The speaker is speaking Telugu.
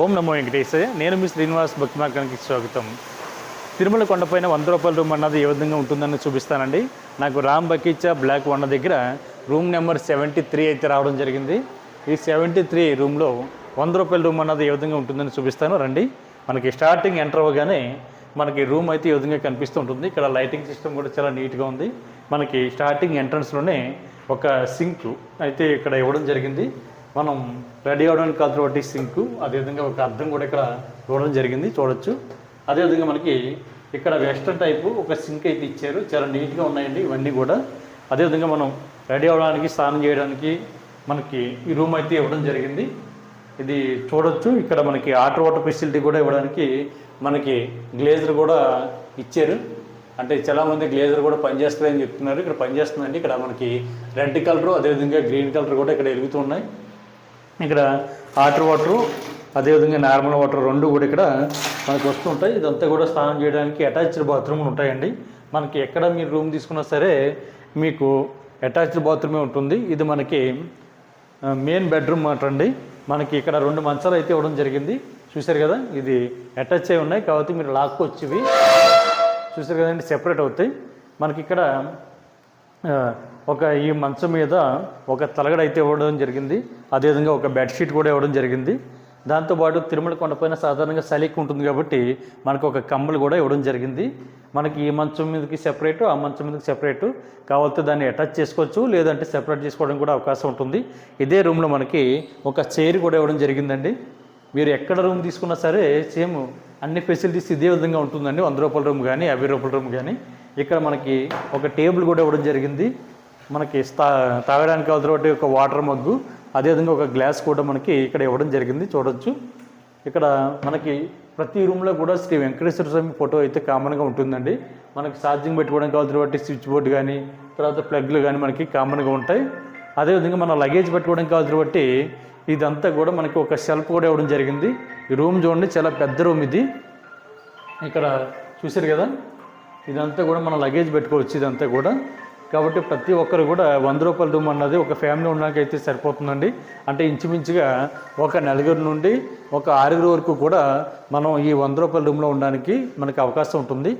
ఓం నమో వెంకటేశయ్య. నేను మీ శ్రీనివాస్ భక్తి మార్గానికి స్వాగతం. తిరుమల కొండపైన వంద రూపాయల రూమ్ అన్నది ఏ విధంగా ఉంటుందని చూపిస్తానండి. నాకు రామ్ బకీచా బ్లాక్ వన్ దగ్గర రూమ్ నెంబర్ సెవెంటీ త్రీ అయితే రావడం జరిగింది. ఈ సెవెంటీ త్రీ రూమ్లో వంద రూపాయల రూమ్ అన్నది ఏ విధంగా ఉంటుందని చూపిస్తాను. రండి. మనకి స్టార్టింగ్ ఎంటర్ అవ్వగానే మనకి రూమ్ అయితే ఈ విధంగా కనిపిస్తూ ఉంటుంది. ఇక్కడ లైటింగ్ సిస్టమ్ కూడా చాలా నీట్గా ఉంది. మనకి స్టార్టింగ్ ఎంట్రన్స్లోనే ఒక సింక్ అయితే ఇక్కడ ఇవ్వడం జరిగింది. మనం రెడీ అవ్వడానికి ఒకటి సింక్. అదేవిధంగా ఒక అద్దం కూడా ఇక్కడ చూడడం జరిగింది చూడొచ్చు. అదేవిధంగా మనకి ఇక్కడ వెస్టర్న్ టైపు ఒక సింక్ అయితే ఇచ్చారు. చాలా నీట్గా ఉన్నాయండి ఇవన్నీ కూడా. అదేవిధంగా మనం రెడీ అవ్వడానికి స్నానం చేయడానికి మనకి ఈ రూమ్ అయితే ఇవ్వడం జరిగింది. ఇది చూడొచ్చు. ఇక్కడ మనకి ఆటర్ వాటర్ ఫెసిలిటీ కూడా ఇవ్వడానికి మనకి గ్లేజర్ కూడా ఇచ్చారు. అంటే చాలామంది గ్లేజర్ కూడా పనిచేస్తుందని చెప్తున్నారు. ఇక్కడ పనిచేస్తుందండి. ఇక్కడ మనకి రెడ్ కలర్ అదేవిధంగా గ్రీన్ కలర్ కూడా ఇక్కడ వెలుగుతూ ఉన్నాయి. ఇక్కడ హాట్ వాటరు అదేవిధంగా నార్మల్ వాటర్ రెండు కూడా ఇక్కడ మనకు వస్తుంటాయి ఇదంతా కూడా స్నానం చేయడానికి అటాచ్డ్ బాత్రూమ్లు ఉంటాయండి. మనకి ఎక్కడ మీరు రూమ్ తీసుకున్నా సరే మీకు అటాచ్డ్ బాత్రూమే ఉంటుంది. ఇది మనకి మెయిన్ బెడ్రూమ్ మాట అండి. మనకి ఇక్కడ రెండు మంచాలు అయితే ఇవ్వడం జరిగింది. చూశారు కదా ఇది అటాచ్ అయి ఉన్నాయి. కాబట్టి మీరు లాక్కొచ్చివి. చూసారు కదండి సెపరేట్ అవుతాయి. మనకి ఇక్కడ ఒక ఈ మంచం మీద ఒక తలగడ అయితే ఇవ్వడం జరిగింది. అదేవిధంగా ఒక బెడ్షీట్ కూడా ఇవ్వడం జరిగింది. దాంతోపాటు తిరుమల కొండపైన సాధారణంగా చలి ఉంటుంది కాబట్టి మనకు ఒక కమ్మలు కూడా ఇవ్వడం జరిగింది. మనకి ఈ మంచం మీదకి సెపరేట్ ఆ మంచం మీదకి సెపరేట్ కావాలంటే దాన్ని అటాచ్ చేసుకోవచ్చు లేదంటే సెపరేట్ చేసుకోవడం కూడా అవకాశం ఉంటుంది. ఇదే రూమ్లో మనకి ఒక చైర్ కూడా ఇవ్వడం జరిగిందండి. మీరు ఎక్కడ రూమ్ తీసుకున్నా సరే సేమ్ అన్ని ఫెసిలిటీస్ ఇదే విధంగా ఉంటుందండి. వంద రూపాయల రూమ్ కానీ యాభై రూపాయల రూమ్ కానీ ఇక్కడ మనకి ఒక టేబుల్ కూడా ఇవ్వడం జరిగింది. మనకి తా తాగడానికి అవసరం ఒక వాటర్ మగ్గు అదేవిధంగా ఒక గ్లాస్ కూడా మనకి ఇక్కడ ఇవ్వడం జరిగింది. చూడొచ్చు. ఇక్కడ మనకి ప్రతి రూమ్లో కూడా శ్రీ వెంకటేశ్వర స్వామి ఫోటో అయితే కామన్గా ఉంటుందండి. మనకి ఛార్జింగ్ పెట్టుకోవడానికి కావాల్సిన బట్టి స్విచ్ బోర్డు కానీ తర్వాత ప్లగ్లు కానీ మనకి కామన్గా ఉంటాయి. అదేవిధంగా మన లగేజ్ పెట్టుకోవడానికి కావాల్సిన బట్టి ఇదంతా కూడా మనకి ఒక షెల్ఫ్ కూడా ఇవ్వడం జరిగింది. ఈ రూమ్ చూడండి చాలా పెద్ద రూమ్ ఇది. ఇక్కడ చూశారు కదా? ఇదంతా కూడా మన లగేజ్ పెట్టుకోవచ్చు ఇదంతా కూడా. కాబట్టి ప్రతి ఒక్కరు కూడా వంద రూపాయల రూమ్ అన్నది ఒక ఫ్యామిలీ ఉండడానికి అయితే సరిపోతుందండి. అంటే ఇంచుమించుగా ఒక నలుగురు నుండి ఒక ఆరుగురు వరకు కూడా మనం ఈ వంద రూపాయల రూమ్లో ఉండడానికి మనకి అవకాశం ఉంటుంది.